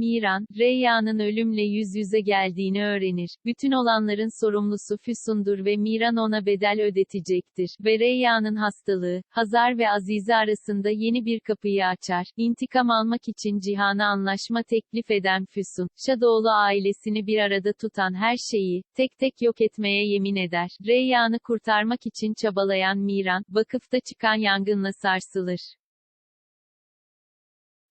Miran, Reyyan'ın ölümle yüz yüze geldiğini öğrenir. Bütün olanların sorumlusu Füsun'dur ve Miran ona bedel ödetecektir. Ve Reyyan'ın hastalığı, Hazar ve Azize arasında yeni bir kapıyı açar. İntikam almak için Cihan'a anlaşma teklif eden Füsun, Şadoğlu ailesini bir arada tutan her şeyi, tek tek yok etmeye yemin eder. Reyyan'ı kurtarmak için çabalayan Miran, vakıfta çıkan yangınla sarsılır.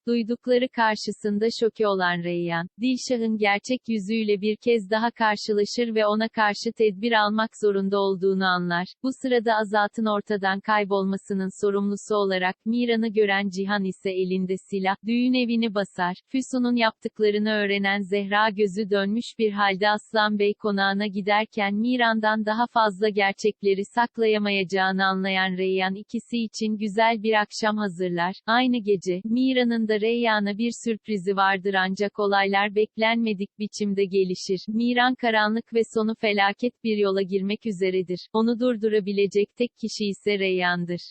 Duydukları karşısında şoke olan Reyyan, Dilşah'ın gerçek yüzüyle bir kez daha karşılaşır ve ona karşı tedbir almak zorunda olduğunu anlar. Bu sırada Azat'ın ortadan kaybolmasının sorumlusu olarak Miran'ı gören Cihan ise elinde silah, düğün evini basar. Füsun'un yaptıklarını öğrenen Zehra gözü dönmüş bir halde Aslan Bey konağına giderken Miran'dan daha fazla gerçekleri saklayamayacağını anlayan Reyyan ikisi için güzel bir akşam hazırlar. Aynı gece, Miran'ın da Reyyan'a bir sürprizi vardır ancak olaylar beklenmedik biçimde gelişir. Miran karanlık ve sonu felaket bir yola girmek üzeredir. Onu durdurabilecek tek kişi ise Reyyan'dır.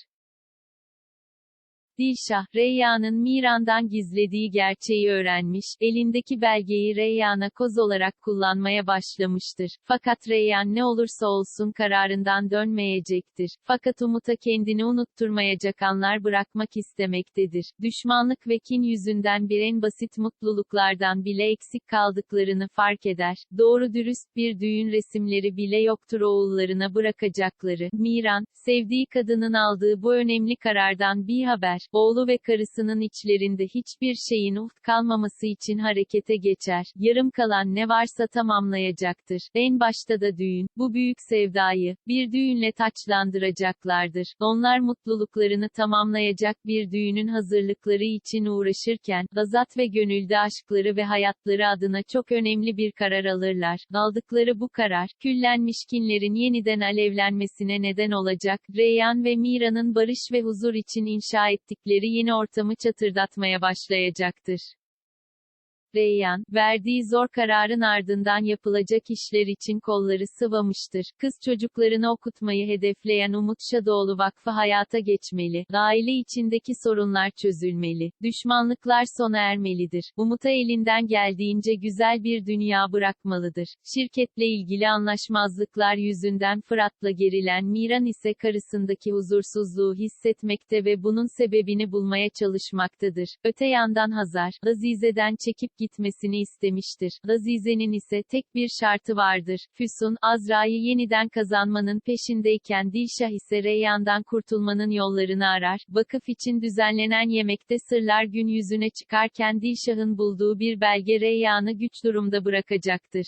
Dilşah, Reyyan'ın Miran'dan gizlediği gerçeği öğrenmiş, elindeki belgeyi Reyyan'a koz olarak kullanmaya başlamıştır. Fakat Reyyan ne olursa olsun kararından dönmeyecektir. Fakat Umut'a kendini unutturmayacak anlar bırakmak istemektedir. Düşmanlık ve kin yüzünden bir en basit mutluluklardan bile eksik kaldıklarını fark eder. Doğru dürüst bir düğün resimleri bile yoktur oğullarına bırakacakları. Miran, sevdiği kadının aldığı bu önemli karardan bir haber, oğlu ve karısının içlerinde hiçbir şeyin ufk kalmaması için harekete geçer. Yarım kalan ne varsa tamamlayacaktır. En başta da düğün, bu büyük sevdayı, bir düğünle taçlandıracaklardır. Onlar mutluluklarını tamamlayacak bir düğünün hazırlıkları için uğraşırken, Azat ve gönülde aşkları ve hayatları adına çok önemli bir karar alırlar. Aldıkları bu karar, küllenmiş kinlerin yeniden alevlenmesine neden olacak. Reyyan ve Mira'nın barış ve huzur için inşa ettikleri yeni ortamı çatırdatmaya başlayacaktır. Reyyan, verdiği zor kararın ardından yapılacak işler için kolları sıvamıştır. Kız çocuklarını okutmayı hedefleyen Umut Şadoğlu Vakfı hayata geçmeli. Aile içindeki sorunlar çözülmeli. Düşmanlıklar sona ermelidir. Umut'a elinden geldiğince güzel bir dünya bırakmalıdır. Şirketle ilgili anlaşmazlıklar yüzünden Fırat'la gerilen Miran ise karısındaki huzursuzluğu hissetmekte ve bunun sebebini bulmaya çalışmaktadır. Öte yandan Hazar, Azize'den çekip gitmesini istemiştir. Azize'nin ise tek bir şartı vardır. Füsun, Azra'yı yeniden kazanmanın peşindeyken Dilşah ise Reyyan'dan kurtulmanın yollarını arar. Vakıf için düzenlenen yemekte sırlar gün yüzüne çıkarken Dilşah'ın bulduğu bir belge Reyyan'ı güç durumda bırakacaktır.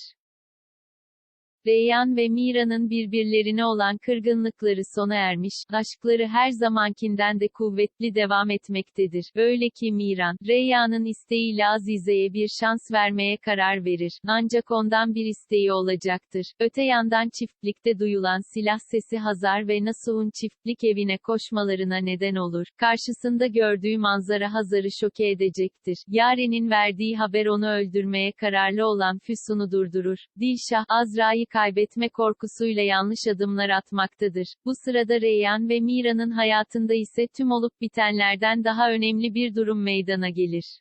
Reyyan ve Mira'nın birbirlerine olan kırgınlıkları sona ermiş, aşkları her zamankinden de kuvvetli devam etmektedir. Öyle ki Miran, Reyyan'ın isteğiyle Azize'ye bir şans vermeye karar verir. Ancak ondan bir isteği olacaktır. Öte yandan çiftlikte duyulan silah sesi Hazar ve Nasuh'un çiftlik evine koşmalarına neden olur. Karşısında gördüğü manzara Hazar'ı şoke edecektir. Yaren'in verdiği haber onu öldürmeye kararlı olan Füsun'u durdurur. Dilşah, Azra'yı kaybetme korkusuyla yanlış adımlar atmaktadır. Bu sırada Reyyan ve Mira'nın hayatında ise tüm olup bitenlerden daha önemli bir durum meydana gelir.